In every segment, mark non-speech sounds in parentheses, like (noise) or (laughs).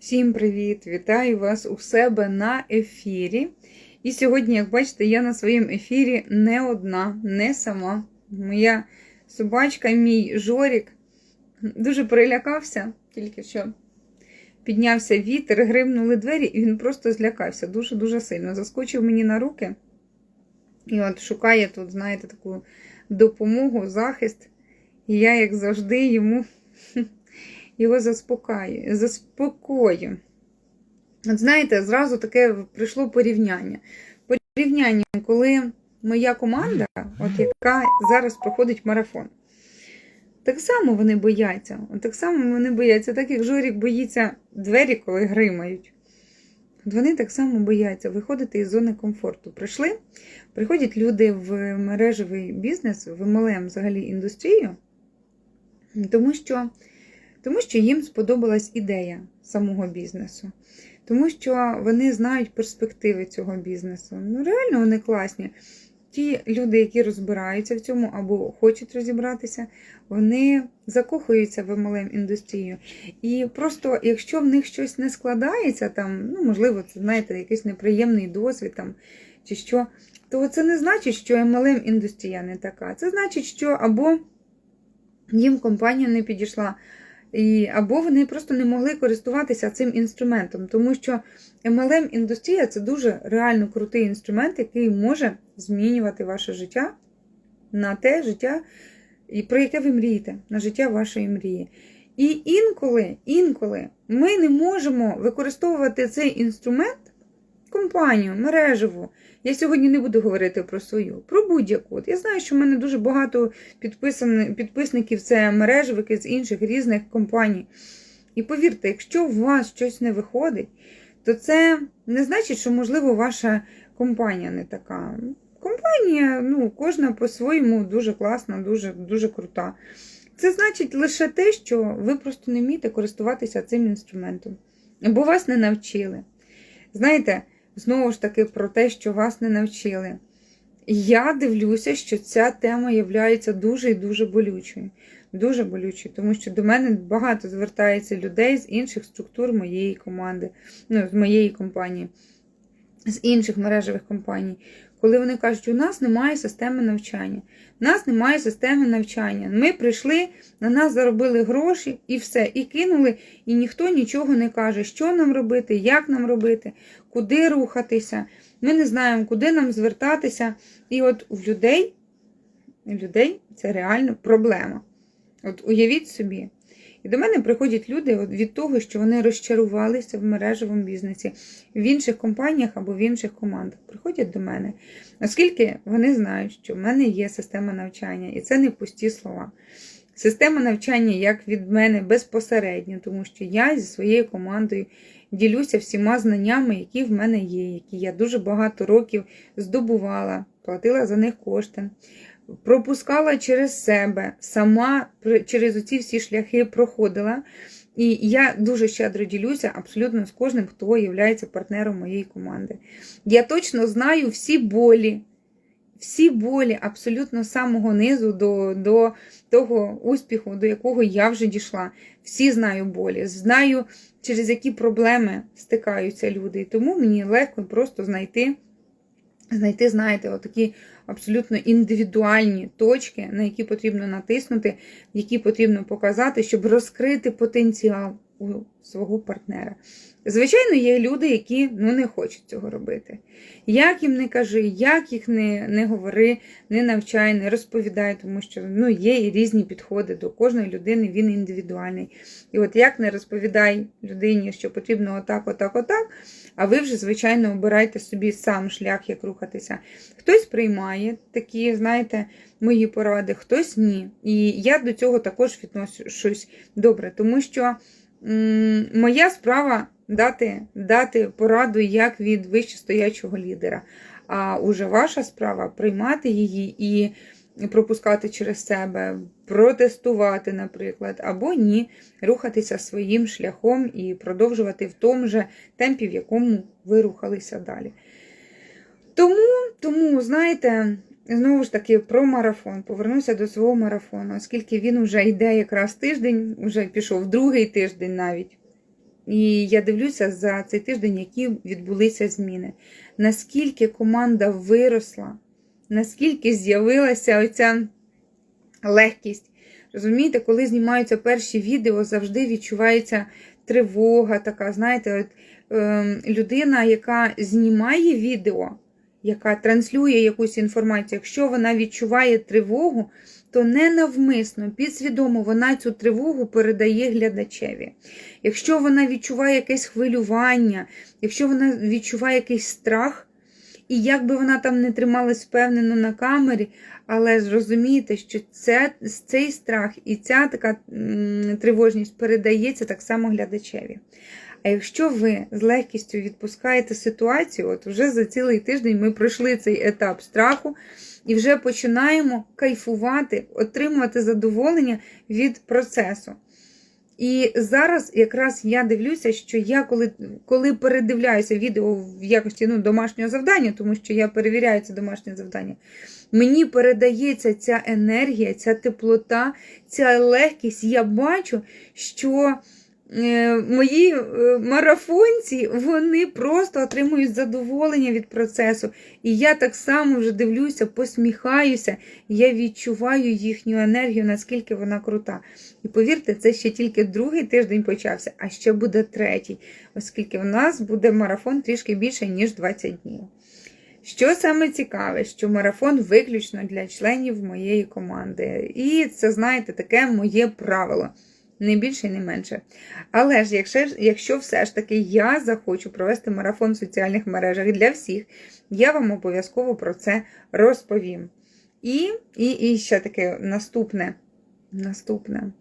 Всім привіт! Вітаю вас у себе на ефірі. І сьогодні, як бачите, я на своєму ефірі не одна, не сама. Моя собачка, мій Жорік, дуже перелякався, тільки що піднявся вітер, гримнули двері, і він просто злякався дуже-дуже сильно. Заскочив мені на руки. І от шукає тут, знаєте, таку допомогу, захист. І я, як завжди, йому (laughs) його заспокаю, заспокою. От знаєте, зразу таке прийшло порівняння. Порівняння, коли моя команда, от яка зараз проходить марафон, так само вони бояться. От так само вони бояться, так як Жорік боїться двері, коли гримають. Вони так само бояться виходити із зони комфорту. Прийшли, приходять люди в мережевий бізнес, в MLM взагалі індустрію, тому що. Тому що їм сподобалась ідея самого бізнесу, тому що вони знають перспективи цього бізнесу. Ну, реально вони класні. Ті люди, які розбираються в цьому або хочуть розібратися, вони закохуються в MLM індустрію. І просто, якщо в них щось не складається, там, ну, можливо, це знаєте, якийсь неприємний досвід там, чи що, то це не значить, що MLM індустрія не така. Це значить, що або їм компанія не підійшла. І, Або вони просто не могли користуватися цим інструментом, тому що MLM-індустрія це дуже реально крутий інструмент, який може змінювати ваше життя на те життя, про яке ви мрієте, на життя вашої мрії. І інколи, інколи ми не можемо використовувати цей інструмент, компанію, мережеву. Я сьогодні не буду говорити про свою, про будь-яку. Я знаю, що в мене дуже багато підписників це мережевики з інших різних компаній. І повірте, якщо у вас щось не виходить, то це не значить, що, можливо, ваша компанія не така. Компанія, ну, кожна по-своєму дуже класна, дуже, дуже крута. Це значить лише те, що ви просто не вмієте користуватися цим інструментом, бо вас не навчили. Знаєте, знову ж таки, про те, що вас не навчили. Я дивлюся, що ця тема є дуже і дуже болючою. Дуже болючою, тому що до мене багато звертається людей з інших структур моєї команди, ну, з моєї компанії, з інших мережевих компаній, коли вони кажуть, у нас немає системи навчання. У нас немає системи навчання. Ми прийшли, на нас заробили гроші і все, і кинули, і ніхто нічого не каже, що нам робити, як нам робити, куди рухатися. Ми не знаємо, куди нам звертатися. І от у людей, у людей це реально проблема. От уявіть собі. І до мене приходять люди від того, що вони розчарувалися в мережевому бізнесі, в інших компаніях або в інших командах. Приходять до мене, оскільки вони знають, що в мене є система навчання, і це не пусті слова. Система навчання як від мене безпосередньо, тому що я зі своєю командою ділюся всіма знаннями, які в мене є, які я дуже багато років здобувала, платила за них кошти пропускала через себе, сама через оці всі шляхи проходила. І я дуже щедро ділюся абсолютно з кожним, хто є партнером моєї команди. Я точно знаю всі болі, всі болі абсолютно з самого низу до до того успіху, до якого я вже дійшла. Всі знаю болі, знаю, через які проблеми стикаються люди. І тому мені легко просто знайти, знайти, знаєте, отакі абсолютно індивідуальні точки, на які потрібно натиснути, які потрібно показати, щоб розкрити потенціал у свого партнера. Звичайно, є люди, які ну, не хочуть цього робити. Як їм не кажи, як їх не не говори, не навчай, не розповідай, тому що ну, є і різні підходи до кожної людини, він індивідуальний. І от як не розповідай людині, що потрібно отак, отак, отак, а ви вже, звичайно, обирайте собі сам шлях, як рухатися. Хтось приймає такі, знаєте, мої поради, хтось ні. І я до цього також відношусь добре, тому що моя справа дати дати пораду як від вищестоячого лідера. А уже ваша справа приймати її і пропускати через себе, протестувати, наприклад, або ні, рухатися своїм шляхом і продовжувати в тому же темпі, в якому ви рухалися далі. Тому, тому, знаєте, знову ж таки, про марафон. Повернуся до свого марафону, оскільки він вже йде якраз тиждень, вже пішов другий тиждень навіть. І я дивлюся за цей тиждень, які відбулися зміни. Наскільки команда виросла, наскільки з'явилася оця легкість. Розумієте, коли знімаються перші відео, завжди відчувається тривога, така, знаєте, от, е, людина, яка знімає відео, яка транслює якусь інформацію, якщо вона відчуває тривогу, то ненавмисно, підсвідомо вона цю тривогу передає глядачеві. Якщо вона відчуває якесь хвилювання, якщо вона відчуває якийсь страх, і як би вона там не трималась впевнено на камері, але зрозумійте, що це, цей страх і ця така тривожність передається так само глядачеві. А якщо ви з легкістю відпускаєте ситуацію, от вже за цілий тиждень ми пройшли цей етап страху і вже починаємо кайфувати, отримувати задоволення від процесу. І зараз якраз я дивлюся, що я коли коли передивляюся відео в якості ну, домашнього завдання, тому що я перевіряю це домашнє завдання, мені передається ця енергія, ця теплота, ця легкість. Я бачу, що мої е, марафонці вони просто отримують задоволення від процесу. І я так само вже дивлюся, посміхаюся, я відчуваю їхню енергію, наскільки вона крута. І повірте, це ще тільки другий тиждень почався, а ще буде третій, оскільки в нас буде марафон трішки більше, ніж 20 днів. Що саме цікаве, що марафон виключно для членів моєї команди. І це, знаєте, таке моє правило. Не більше і не менше. Але ж, якщо, якщо все ж таки я захочу провести марафон в соціальних мережах для всіх, я вам обов'язково про це розповім. І, і, і ще таке наступне. Наступне.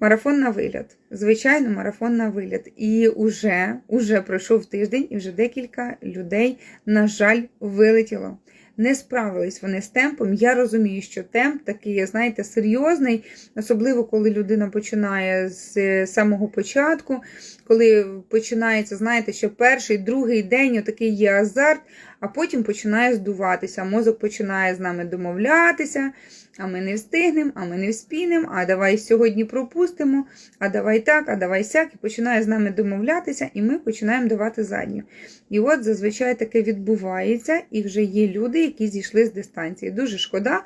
Марафон на вигляд. Звичайно, марафон на вигляд. І уже, уже пройшов тиждень, і вже декілька людей, на жаль, вилетіло. Не справились вони з темпом. Я розумію, що темп такий, знаєте, серйозний, особливо коли людина починає з самого початку, коли починається, знаєте, що перший, другий день отакий є азарт, а потім починає здуватися. Мозок починає з нами домовлятися, а ми не встигнемо, а ми не вспінемо, а давай сьогодні пропустимо, а давай так, а давай сяк, і починає з нами домовлятися, і ми починаємо давати задню. І от зазвичай таке відбувається, і вже є люди, які зійшли з дистанції. Дуже шкода,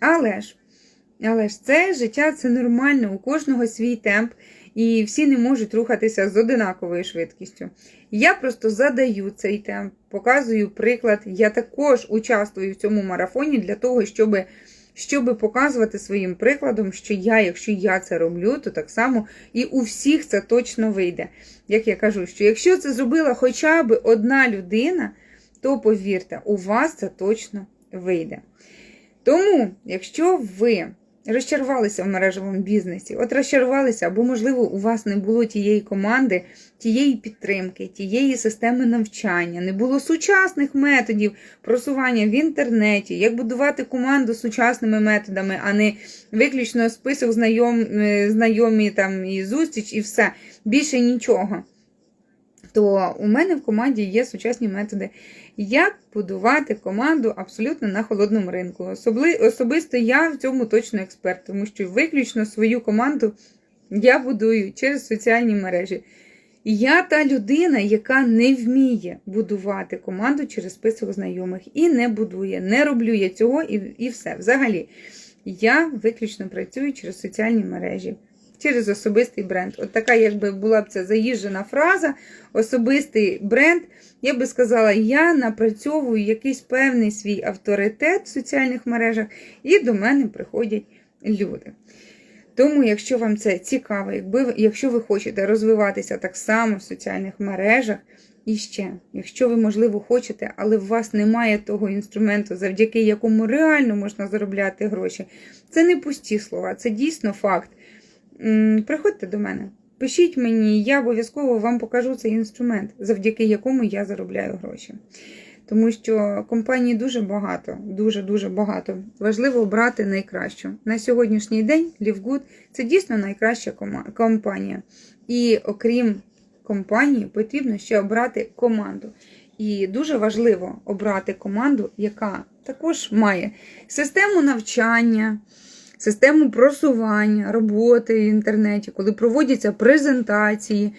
але ж. Але ж це життя це нормально, у кожного свій темп, і всі не можуть рухатися з одинаковою швидкістю. Я просто задаю цей темп, показую приклад. Я також участвую в цьому марафоні для того, щоб щоб показувати своїм прикладом, що я, якщо я це роблю, то так само і у всіх це точно вийде. Як я кажу, що якщо це зробила хоча б одна людина, то повірте, у вас це точно вийде. Тому, якщо ви розчарувалися в мережевому бізнесі, от розчарувалися, або, можливо, у вас не було тієї команди, тієї підтримки, тієї системи навчання, не було сучасних методів просування в інтернеті, як будувати команду сучасними методами, а не виключно список знайом, знайомі там і зустріч, і все. Більше нічого. То у мене в команді є сучасні методи, як будувати команду абсолютно на холодному ринку. Особли, особисто я в цьому точно експерт, тому що виключно свою команду я будую через соціальні мережі. Я та людина, яка не вміє будувати команду через список знайомих і не будує, не роблю я цього і, і все. Взагалі, я виключно працюю через соціальні мережі через особистий бренд. От така, якби була б це заїжджена фраза, особистий бренд. Я би сказала, я напрацьовую якийсь певний свій авторитет в соціальних мережах, і до мене приходять люди. Тому, якщо вам це цікаво, якби, якщо ви хочете розвиватися так само в соціальних мережах, і ще, якщо ви, можливо, хочете, але у вас немає того інструменту, завдяки якому реально можна заробляти гроші, це не пусті слова, це дійсно факт. Приходьте до мене, пишіть мені, я обов'язково вам покажу цей інструмент, завдяки якому я заробляю гроші. Тому що компаній дуже багато, дуже-дуже багато. Важливо обрати найкращу. На сьогоднішній день LiveGood – це дійсно найкраща компанія. І окрім компанії, потрібно ще обрати команду. І дуже важливо обрати команду, яка також має систему навчання систему просування, роботи в інтернеті, коли проводяться презентації,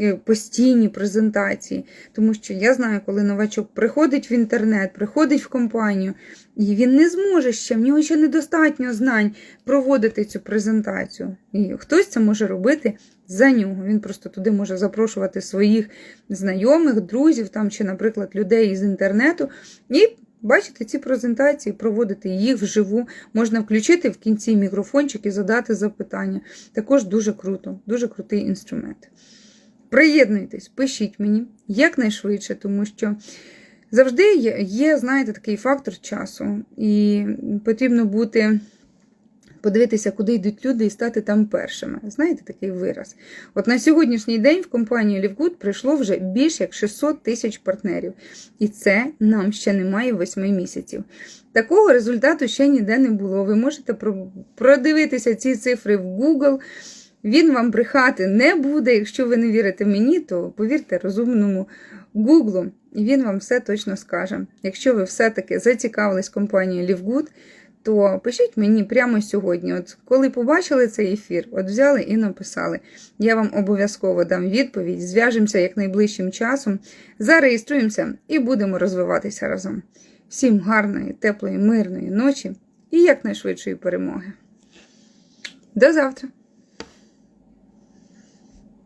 е, постійні презентації. Тому що я знаю, коли новачок приходить в інтернет, приходить в компанію, і він не зможе ще, в нього ще недостатньо знань проводити цю презентацію. І хтось це може робити за нього. Він просто туди може запрошувати своїх знайомих, друзів там, чи, наприклад, людей із інтернету. І бачити ці презентації, проводити їх вживу. Можна включити в кінці мікрофончик і задати запитання. Також дуже круто, дуже крутий інструмент. Приєднуйтесь, пишіть мені якнайшвидше, тому що завжди є, знаєте, такий фактор часу, і потрібно бути. Подивитися, куди йдуть люди і стати там першими. Знаєте такий вираз? От на сьогоднішній день в компанію Лівгуд прийшло вже більше як 600 тисяч партнерів. І це нам ще немає 8 місяців. Такого результату ще ніде не було. Ви можете продивитися ці цифри в Google. Він вам брехати не буде. Якщо ви не вірите мені, то повірте розумному Google, і він вам все точно скаже. Якщо ви все-таки зацікавились компанією Лівгуд, то пишіть мені прямо сьогодні. От коли побачили цей ефір, от взяли і написали. Я вам обов'язково дам відповідь, зв'яжемося якнайближчим часом, зареєструємося і будемо розвиватися разом. Всім гарної, теплої, мирної ночі і якнайшвидшої перемоги. До завтра!